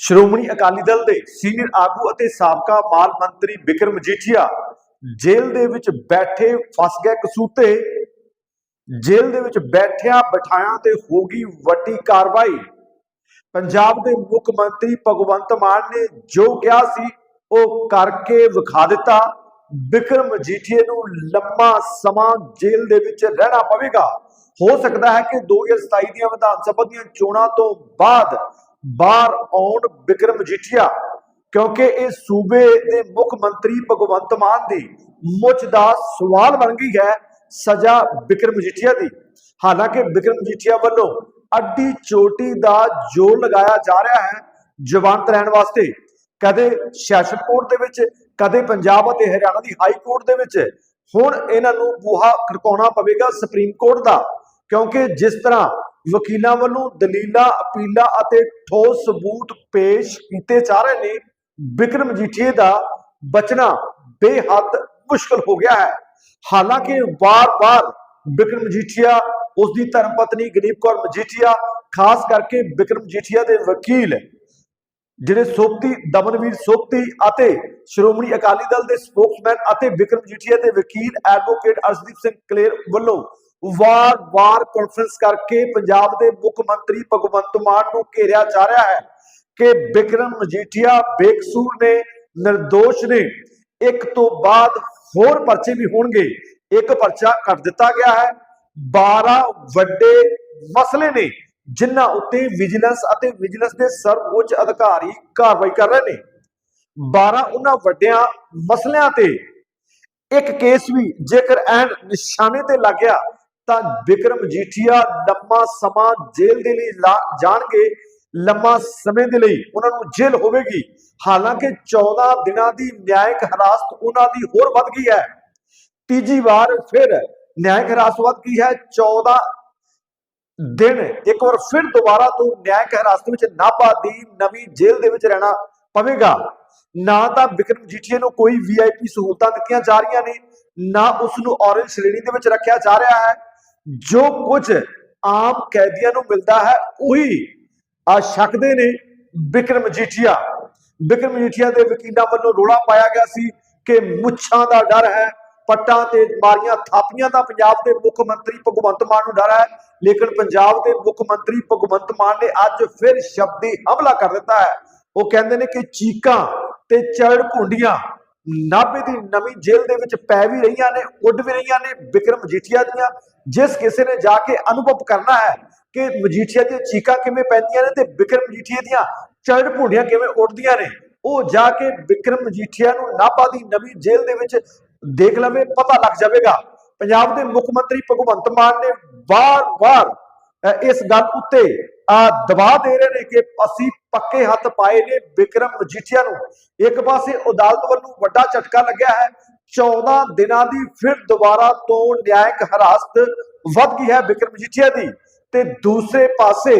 ਸ਼੍ਰੋਮਣੀ ਅਕਾਲੀ ਦਲ ਦੇ ਸੀਨੀਅਰ ਆਗੂ ਅਤੇ ਸਾਬਕਾ ਮਾਲ ਮੰਤਰੀ ਵਿਕਰਮ ਮਜੀਠੀਆ ਜੇਲ੍ਹ ਦੇ ਵਿੱਚ ਬੈਠੇ ਫਸ ਗਏ ਕਸੂਤੇ। ਜੇਲ੍ਹ ਦੇ ਵਿੱਚ ਬੈਠਿਆਂ ਬਿਠਾਇਆਂ ਤੇ ਹੋ ਗਈ ਵੱਡੀ ਕਾਰਵਾਈ। ਪੰਜਾਬ ਦੇ ਮੁੱਖ ਮੰਤਰੀ ਭਗਵੰਤ ਮਾਨ ਨੇ ਜੋ ਕਿਹਾ ਸੀ, ਉਹ ਕਰਕੇ ਵਿਖਾ ਦਿੱਤਾ। ਵਿਕਰਮ ਮਜੀਠੀਏ ਨੂੰ ਲੰਮਾ ਸਮਾਂ ਜੇਲ੍ਹ ਦੇ ਵਿੱਚ ਰਹਿਣਾ ਪਵੇਗਾ। ਹੋ ਸਕਦਾ ਹੈ ਕਿ 2027 ਦੀਆਂ ਵਿਧਾਨ ਸਭਾ ਦੀਆਂ ਚੋਣਾਂ ਤੋਂ ਬਾਅਦ ਬਾਹਰ ਆਉਣ ਵਿਕਰਮ ਮਜੀਠੀਆ ਕਿਉਂਕਿ ਇਹ ਸੂਬੇ ਦੇ ਮੁੱਖ ਮੰਤਰੀ ਭਗਵੰਤ ਮਾਨ ਦੀ ਮੁੱਚ ਦਾ ਸਵਾਲ ਬਣ ਗਈ ਹੈ ਸਜ਼ਾ ਵਿਕਰਮ ਮਜੀਠੀਆ ਦੀ। ਹਾਲਾਂਕਿ ਵਿਕਰਮ ਮਜੀਠੀਆ ਵੱਲੋਂ ਅੱਡੀ ਚੋਟੀ ਦਾ ਜੋਰ ਲਗਾਇਆ ਜਾ ਰਿਹਾ ਹੈ ਜਵਾਨਤ ਰਹਿਣ ਵਾਸਤੇ। ਕਦੇ ਸੈਸ਼ਨ ਕੋਰਟ ਦੇ ਵਿੱਚ, ਕਦੇ ਪੰਜਾਬ ਅਤੇ ਹਰਿਆਣਾ ਦੀ ਹਾਈ ਕੋਰਟ ਦੇ ਵਿੱਚ। ਹੁਣ ਇਹਨਾਂ ਨੂੰ ਬੂਹਾ ਖੜਕਾਉਣਾ ਪਵੇਗਾ ਸੁਪਰੀਮ ਕੋਰਟ ਦਾ, ਕਿਉਂਕਿ ਜਿਸ ਤਰ੍ਹਾਂ ਵਕੀਲਾਂ ਵੱਲੋਂ ਦਲੀਲਾਂ, ਅਪੀਲਾਂ ਅਤੇ ਠੋਸ ਸਬੂਤ ਪੇਸ਼ ਕੀਤੇ ਜਾ ਰਹੇ ਨੇ। ਵਿਕਰਮ ਮਜੀਠੀਏ ਦਾ ਬਚਣਾ ਬੇਹੱਦ ਮੁਸ਼ਕਲ ਹੋ ਗਿਆ ਹੈ। ਹਾਲਾਂਕਿ ਵਾਰ-ਵਾਰ ਵਿਕਰਮ ਮਜੀਠੀਆ ਉਸ ਦੀ ਧਰਮ ਪਤਨੀ ਗਰੀਬ ਕੌਰ ਮਜੀਠੀਆ ਖਾਸ ਕਰਕੇ ਵਿਕਰਮ ਮਜੀਠੀਆ ਦੇ ਵਕੀਲ, ਜਿਹੜੇ ਸੋਪਤੀ, ਦਮਨਵੀਰ ਸੋਪਤੀ ਅਤੇ ਸ਼੍ਰੋਮਣੀ ਅਕਾਲੀ ਦਲ ਦੇ ਸਪੋਕਸਮੈਨ ਅਤੇ ਵਿਕਰਮ ਮਜੀਠੀਆ ਦੇ ਵਕੀਲ ਐਡਵੋਕੇਟ ਅਰਸ਼ਦੀਪ ਸਿੰਘ ਕਲੇਰ ਵੱਲੋਂ ਵਾਰ-ਵਾਰ ਕਾਨਫਰੰਸ ਕਰਕੇ ਪੰਜਾਬ ਦੇ ਮੁੱਖ ਮੰਤਰੀ ਭਗਵੰਤ ਮਾਨ ਨੂੰ ਘੇਰਿਆ ਜਾ ਰਿਹਾ ਹੈ ਕਿ ਬਿਕਰਮ ਮਜੀਠੀਆ ਬੇਕਸੂਰ ਨੇ નિર્ਦੋਸ਼ ਨੇ, ਇੱਕ ਤੋਂ ਬਾਅਦ ਹੋਰ ਪਰਚੇ ਵੀ ਹੋਣਗੇ। ਇੱਕ ਪਰਚਾ ਕੱਟ ਦਿੱਤਾ ਗਿਆ ਹੈ। 12 ਵੱਡੇ ਮਸਲੇ ਨੇ ਜਿਨ੍ਹਾਂ ਉੱਤੇ ਵਿਜੀਲੈਂਸ ਅਤੇ ਵਿਜੀਲੈਂਸ ਦੇ ਸਰਵਉੱਚ ਅਧਿਕਾਰੀ ਕਾਰਵਾਈ ਕਰ ਰਹੇ ਨੇ। 12 ਉਹਨਾਂ ਵੱਡਿਆਂ ਮਸਲਿਆਂ ਤੇ ਇੱਕ ਕੇਸ ਵੀ ਜੇਕਰ ਐਨ ਨਿਸ਼ਾਨੇ ਤੇ ਲੱਗ ਗਿਆ ਤਾਂ ਵਿਕਰਮ ਜੀਠੀਆ ਲੰਮਾ ਸਮਾਂ ਜੇਲ੍ਹ ਦੇ ਲਈ ਲਾ- ਜਾਣਗੇ, ਲੰਮਾ ਸਮੇਂ ਦੇ ਲਈ ਉਹਨਾਂ ਨੂੰ ਜੇਲ੍ਹ ਹੋਵੇਗੀ। ਹਾਲਾਂਕਿ 14 ਦਿਨਾਂ ਦੀ ਨਿਆਇਕ ਹਿਰਾਸਤ ਉਹਨਾਂ ਦੀ ਹੋਰ ਵੱਧ ਗਈ ਹੈ। ਤੀਜੀ ਵਾਰ ਫਿਰ ਨਿਆਇਕ ਹਿਰਾਸਤ ਵੱਧ ਗਈ ਹੈ। 14 ਦਿਨ, ਇੱਕ ਵਾਰ ਫਿਰ ਦੁਬਾਰਾ ਤੋਂ ਨਿਆਇਕ ਹਿਰਾਸਤ ਵਿੱਚ ਨਾਭਾ ਦੀ ਨਵੀਂ ਜੇਲ੍ਹ ਦੇ ਵਿੱਚ ਰਹਿਣਾ ਪਵੇਗਾ। ਨਾ ਤਾਂ ਵਿਕਰਮ ਜੀਠੀਏ ਨੂੰ ਕੋਈ ਵੀਆਈਪੀ ਸਹੂਲਤਾਂ ਦਿੱਤੀਆਂ ਜਾ ਰਹੀਆਂ ਨੇ, ਨਾ ਉਸ ਨੂੰ ਔਰੇਂਜ ਸ਼੍ਰੇਣੀ ਦੇ ਵਿੱਚ ਰੱਖਿਆ ਜਾ ਰਿਹਾ ਹੈ। ਜੋ ਕੁਝ ਆਮ ਕੈਦੀਆਂ ਨੂੰ ਮਿਲਦਾ ਹੈ, ਉਹੀ ਆ ਛਕਦੇ ਨੇ ਵਿਕਰਮ ਜੀਠੀਆ। ਵਿਕਰਮ ਜੀਠੀਆ ਦੇ ਵਕੀਲਾਂ ਵੱਲੋਂ ਰੋਲਾ ਪਾਇਆ ਗਿਆ ਸੀ ਕਿ ਮੁੱਛਾਂ ਦਾ ਡਰ ਹੈ, ਪੱਟਾਂ ਤੇ ਮਾਰੀਆਂ ਥਾਪੀਆਂ ਦਾ ਪੰਜਾਬ ਦੇ ਮੁੱਖ ਮੰਤਰੀ ਭਗਵੰਤ ਮਾਨ ਨੂੰ ਡਰ ਹੈ, ਲੇਕਿਨ ਪੰਜਾਬ ਦੇ ਮੁੱਖ ਮੰਤਰੀ ਭਗਵੰਤ ਮਾਨ ਨੇ ਅੱਜ ਫਿਰ ਸ਼ਬਦੀ ਹਮਲਾ ਕਰ ਦਿੱਤਾ ਹੈ। ਉਹ ਕਹਿੰਦੇ ਨੇ ਕਿ ਚੀਕਾਂ ਤੇ ਚੜ ਘੁੰਡੀਆਂ ਨਾਭੇ ਦੀ ਨਵੀਂ ਜੇਲ੍ਹ ਦੇ ਵਿੱਚ ਪੈ ਵੀ ਰਹੀਆਂ ਨੇ, ਉੱਡ ਵੀ ਰਹੀਆਂ ਨੇ ਵਿਕਰਮ ਮਜੀਠੀਆ ਦੀਆਂ, ਜਿਸ ਕਿਸੇ ਨੇ ਜਾ ਕੇ ਅਨੁਭਵ ਕਰਨਾ ਹੈ ਕਿ ਮਜੀਠੀਆ ਦੀਆਂ ਚੀਕਾਂ ਕਿਵੇਂ ਪੈਂਦੀਆਂ ਨੇ ਤੇ ਵਿਕਰਮ ਮਜੀਠੀਆ ਦੀਆਂ ਚੜ ਭੁੰਡੀਆਂ ਕਿਵੇਂ ਉੱਡਦੀਆਂ ਨੇ, ਉਹ ਜਾ ਕੇ ਵਿਕਰਮ ਮਜੀਠੀਆ ਨੂੰ ਨਾਭਾ ਦੀ ਨਵੀਂ ਜੇਲ੍ਹ ਦੇ ਵਿੱਚ ਦੇਖ ਲਵੇ, ਪਤਾ ਲੱਗ ਜਾਵੇਗਾ। ਪੰਜਾਬ ਦੇ ਮੁੱਖ ਮੰਤਰੀ ਭਗਵੰਤ ਮਾਨ ਨੇ ਵਾਰ-ਵਾਰ ਇਸ ਗੱਲ ਉੱਤੇ ਆ ਦਬਾਅ ਦੇ ਰਹੇ ਨੇ ਕਿ ਅਸੀਂ ਪੱਕੇ ਹੱਥ ਪਾਏ ਨੇ ਵਿਕਰਮ ਮਜੀਠੀਆ ਨੂੰ। ਇੱਕ ਪਾਸੇ ਅਦਾਲਤ ਵੱਲੋਂ ਵੱਡਾ ਝਟਕਾ ਲੱਗਿਆ ਹੈ। 14 ਦਿਨਾਂ ਦੀ ਫਿਰ ਦੁਬਾਰਾ ਤੋਂ ਨਿਆਇਕ ਹਰਾਸਤ ਵੱਧ ਗਈ ਹੈ ਵਿਕਰਮ ਮਜੀਠੀਆ ਦੀ। ਤੇ ਦੂਸਰੇ ਪਾਸੇ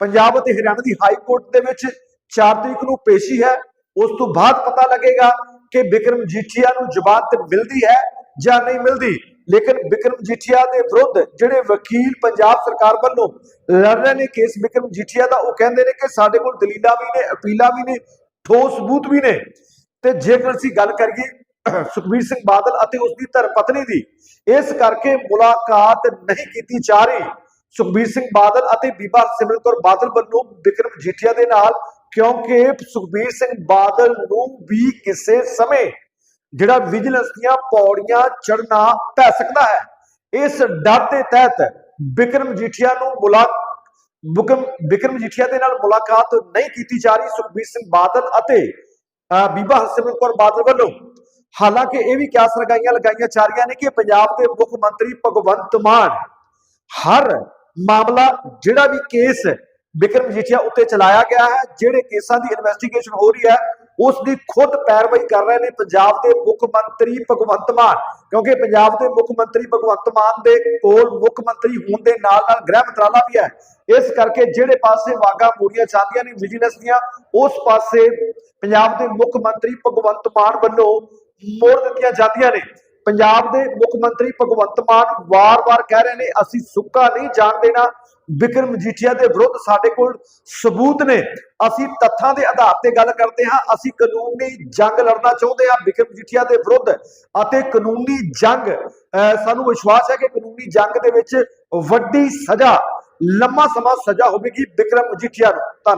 ਪੰਜਾਬ ਅਤੇ ਹਰਿਆਣਾ ਦੀ ਹਾਈ ਕੋਰਟ ਦੇ ਵਿੱਚ 4 ਤਰੀਕ ਨੂੰ ਪੇਸ਼ੀ ਹੈ। ਉਸ ਤੋਂ ਬਾਅਦ ਪਤਾ ਲੱਗੇਗਾ ਕਿ ਵਿਕਰਮ ਮਜੀਠੀਆ ਨੂੰ ਜ਼ਮਾਨਤ ਮਿਲਦੀ ਹੈ ਜਾਂ ਨਹੀਂ ਮਿਲਦੀ। ਲੇਕਿਨ ਵਿਕਰਮ ਜੀਠੀਆ ਦੇ ਵਿਰੁੱਧ ਜਿਹੜੇ ਵਕੀਲ ਪੰਜਾਬ ਸਰਕਾਰ ਵੱਲੋਂ ਲੜ ਰਹੇ ਨੇ ਕੇਸ ਵਿਕਰਮ ਜੀਠੀਆ ਦਾ, ਉਹ ਕਹਿੰਦੇ ਨੇ ਕਿ ਸਾਡੇ ਕੋਲ ਦਲੀਲਾਂ ਵੀ ਨੇ, ਅਪੀਲਾਂ ਵੀ ਨੇ, ਠੋਸ ਸਬੂਤ ਵੀ ਨੇ। ਤੇ ਜੇਕਰ ਅਸੀਂ ਗੱਲ ਕਰੀਏ ਸੁਖਬੀਰ ਸਿੰਘ ਬਾਦਲ ਅਤੇ ਉਸ ਦੀ ਧਰਮ ਪਤਨੀ ਦੀ, ਇਸ ਕਰਕੇ ਮੁਲਾਕਾਤ ਨਹੀਂ ਕੀਤੀ ਜਾ ਰਹੀ। ਸੁਖਬੀਰ ਸਿੰਘ ਬਾਦਲ ਅਤੇ ਬੀਬਾ ਸਿਮਰਨ ਕੌਰ ਬਾਦਲ ਵੱਲੋਂ ਵਿਕਰਮ ਜੀਠੀਆ ਦੇ ਨਾਲ, ਕਿਉਂਕਿ ਸੁਖਬੀਰ ਸਿੰਘ ਬਾਦਲ ਨੂੰ ਵੀ ਕਿਸੇ ਸਮੇਂ ਜਿਹੜਾ ਵਿਜੀਲੈਂਸ ਦੀਆਂ ਪੌੜੀਆਂ ਚੜਨਾ ਪੈ ਸਕਦਾ ਹੈ। ਇਸ ਡਰ ਦੇ ਤਹਿਤ ਵਿਕਰਮ ਜੀਠੀਆ ਨੂੰ ਮੁਲਾ ਵਿਕਰਮ ਵਿਕਰਮ ਜੀਠੀਆ ਦੇ ਨਾਲ ਮੁਲਾਕਾਤ ਨਹੀਂ ਕੀਤੀ ਜਾ ਰਹੀ। ਸੁਖਬੀਰ ਸਿੰਘ ਬਾਦਲ ਅਤੇ ਬੀਬਾ ਹਰਸਿਮਰਤ ਕੌਰ ਬਾਦਲ ਵੱਲੋਂ। ਹਾਲਾਂਕਿ ਇਹ ਵੀ ਕਿਆਸ ਲਗਾਈਆਂ ਲਗਾਈਆਂ ਜਾ ਰਹੀਆਂ ਨੇ ਕਿ ਪੰਜਾਬ ਦੇ ਮੁੱਖ ਮੰਤਰੀ ਭਗਵੰਤ ਮਾਨ ਹਰ ਮਾਮਲਾ ਜਿਹੜਾ ਵੀ ਕੇਸ ਬਿਕਰਮ ਜੀਠੀਆ ਉੱਤੇ ਚਲਾਇਆ ਗਿਆ ਹੈ, ਜਿਹੜੇ ਕੇਸਾਂ ਦੀ ਇਨਵੈਸਟੀਗੇਸ਼ਨ ਹੋ ਰਹੀ ਹੈ ਉਸ ਦੀ ਖੁਦ ਪੈਰਵਾਈ ਕਰ ਰਹੇ ਨੇ ਪੰਜਾਬ ਦੇ ਮੁੱਖ ਮੰਤਰੀ ਭਗਵੰਤ ਮਾਨ, ਕਿਉਂਕਿ ਪੰਜਾਬ ਦੇ ਮੁੱਖ ਮੰਤਰੀ ਭਗਵੰਤ ਮਾਨ ਦੇ ਕੋਲ ਮੁੱਖ ਮੰਤਰੀ ਹੋਣ ਦੇ ਨਾਲ ਨਾਲ ਗ੍ਰਹਿ ਮੰਤਰਾਲਾ ਵੀ ਹੈ। ਇਸ ਕਰਕੇ ਜਿਹੜੇ ਪਾਸੇ ਵਾਗਾ ਮੋੜੀਆਂ ਜਾਂਦੀਆਂ ਨੇ ਵਿਜੀਲੈਂਸ ਦੀਆਂ, ਉਸ ਪਾਸੇ ਪੰਜਾਬ ਦੇ ਮੁੱਖ ਮੰਤਰੀ ਭਗਵੰਤ ਮਾਨ ਵੱਲੋਂ ਮੋੜ ਦਿੱਤੀਆਂ ਜਾਂਦੀਆਂ ਨੇ। ਪੰਜਾਬ ਦੇ ਮੁੱਖ ਮੰਤਰੀ ਭਗਵੰਤ ਮਾਨ ਵਾਰ-ਵਾਰ ਕਹਿ ਰਹੇ ਨੇ, ਅਸੀਂ ਸੁੱਕਾ ਨਹੀਂ ਜਾਣ ਦੇਣਾ ਬਿਕਰਮ ਮਜੀਠੀਆ ਦੇ ਵਿਰੁੱਧ ਸਾਡੇ ਕੋਲ ਸਬੂਤ ਨੇ। ਅਸੀਂ ਤੱਥਾਂ ਦੇ ਆਧਾਰ ਤੇ ਗੱਲ ਕਰਦੇ ਹਾਂ। ਅਸੀਂ ਕਾਨੂੰਨੀ ਜੰਗ ਲੜਨਾ ਚਾਹੁੰਦੇ ਹਾਂ ਬਿਕਰਮ ਮਜੀਠੀਆ ਦੇ ਵਿਰੁੱਧ ਅਤੇ ਕਾਨੂੰਨੀ ਜੰਗ, ਅਹ, ਸਾਨੂੰ ਵਿਸ਼ਵਾਸ ਹੈ ਕਿ ਕਾਨੂੰਨੀ ਜੰਗ ਦੇ ਵਿੱਚ ਵੱਡੀ ਸਜ਼ਾ, ਲੰਮਾ ਸਮਾਂ ਸਜ਼ਾ ਹੋਵੇਗੀ ਬਿਕਰਮ ਮਜੀਠੀਆ ਨੂੰ। ਧੰਨਵਾਦ।